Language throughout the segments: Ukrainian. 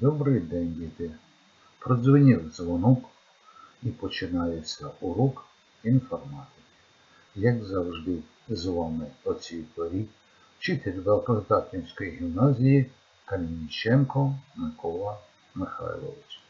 Добрий день, діти. Продзвонив дзвонок і починається урок інформатики. Як завжди, з вами о цій порі вчитель Великозатинської гімназії Камініченко Микола Михайлович.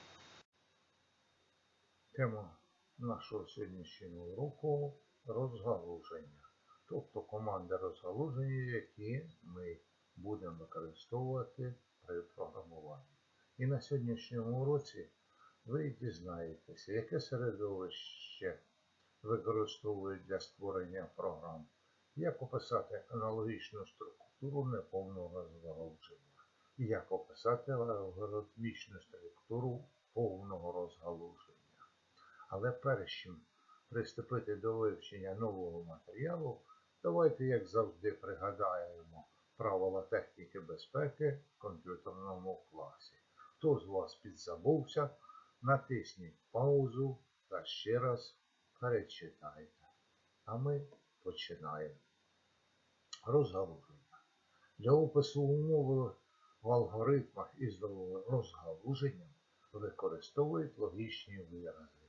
Тема нашого сьогоднішнього уроку розгалуження, тобто команди розгалуження, які ми будемо використовувати при програмуванні. І на сьогоднішньому уроці ви дізнаєтеся, яке середовище використовують для створення програм, як описати аналогічну структуру неповного розгалуження, і як описати алгоритмічну структуру повного розгалуження. Але перш чим приступити до вивчення нового матеріалу, давайте, як завжди, пригадаємо правила техніки безпеки в комп'ютерному класі. Хто з вас підзабувся, натисніть паузу та ще раз перечитайте. А ми починаємо. Розгалуження. Для опису умови в алгоритмах із розгалуженням використовують логічні вирази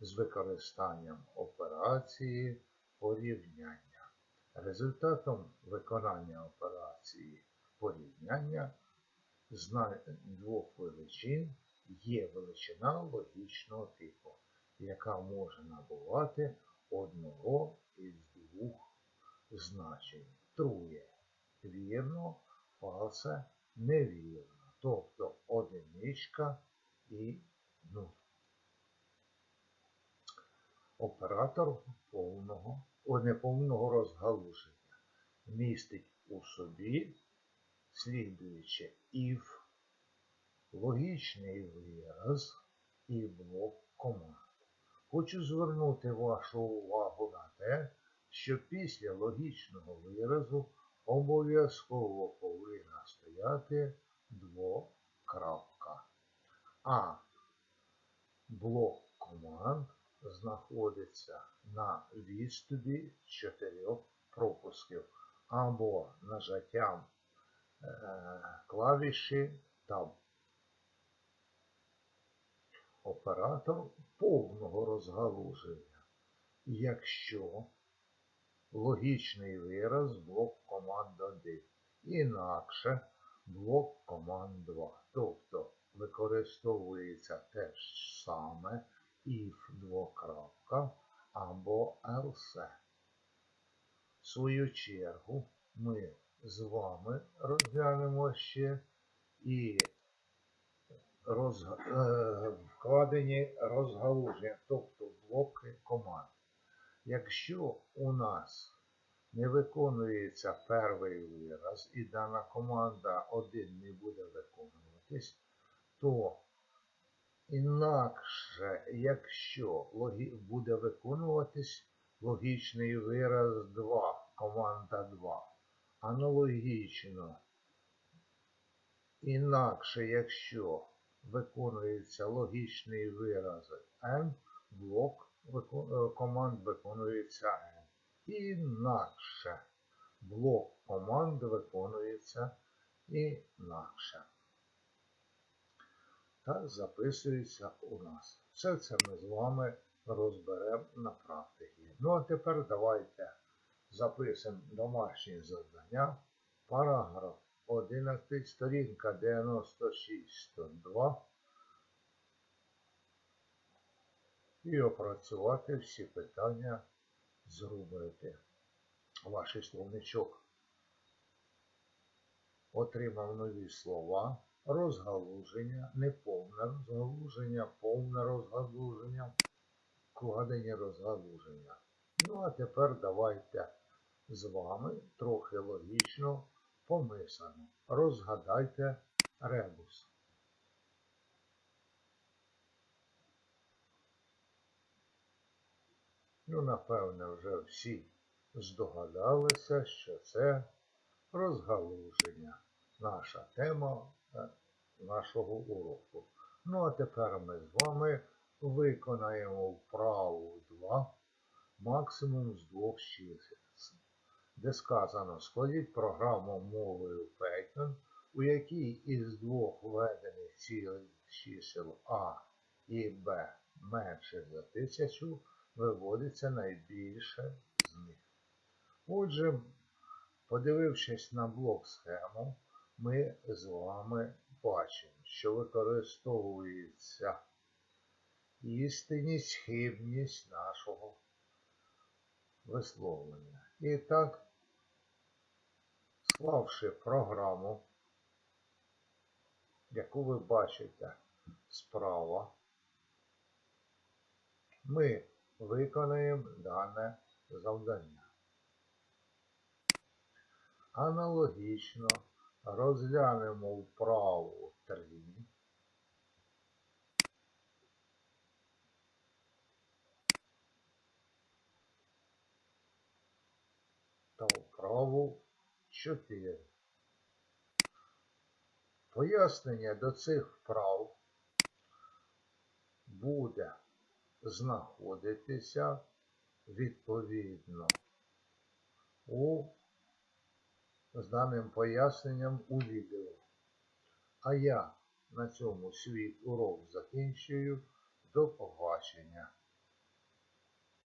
з використанням операції порівняння. Результатом виконання операції порівняння з двох величин є величина логічного типу, яка може набувати одного із двох значень. Трує вірно, фалсе невірно, тобто одиничка і нуль. Оператор повного, неповного розгалуження містить у собі слідуюче if, логічний вираз і блок команд. Хочу звернути вашу увагу на те, що після логічного виразу обов'язково повинна стояти двокрапка. А блок команд знаходиться на відступі чотирьох пропусків або нажаттям клавіші Tab. Оператор повного розгалуження, якщо логічний вираз блок команд 1, інакше блок команд 2. Тобто використовується те ж саме if двокрапка або else. В свою чергу ми з вами розглянемо ще і роз, е, вкладені розгалуження, тобто блоки команд. Якщо у нас не виконується перший вираз і дана команда 1 не буде виконуватись, то інакше, якщо буде виконуватись логічний вираз 2, команда 2, аналогічно, інакше, якщо виконується логічний вираз N, блок команд виконується N. Інакше блок команд виконується інакше. Та записується у нас. Все це ми з вами розберемо на практиці. Ну а тепер давайте записуємо домашнє завдання. Параграф 11, сторінка 96-102 і опрацювати всі питання з рубрики. Ваш словничок отримав нові слова, розгалуження, неповне розгалуження, повне розгалуження, вкладення розгалуження. А тепер давайте з вами трохи логічно помислимо. Розгадайте ребус. Ну, напевне, вже всі здогадалися, що це розгалуження. Наша тема е, нашого уроку. Ну, а тепер ми з вами виконаємо вправу 2 максимум з двох чисел, де сказано складіть програму мовою Python, у якій із двох введених чисел А і Б менше за тисячу, виводиться найбільше з них. Отже, подивившись на блок схему, ми з вами бачимо, що використовується істинність, хибність нашого висловлення. І так, склавши програму, яку ви бачите справа, ми виконаємо дане завдання. Аналогічно розглянемо вправу 3 та 4. Пояснення до цих вправ буде знаходитися відповідно у з даним поясненням у відео. А я на цьому свій урок закінчую. До побачення.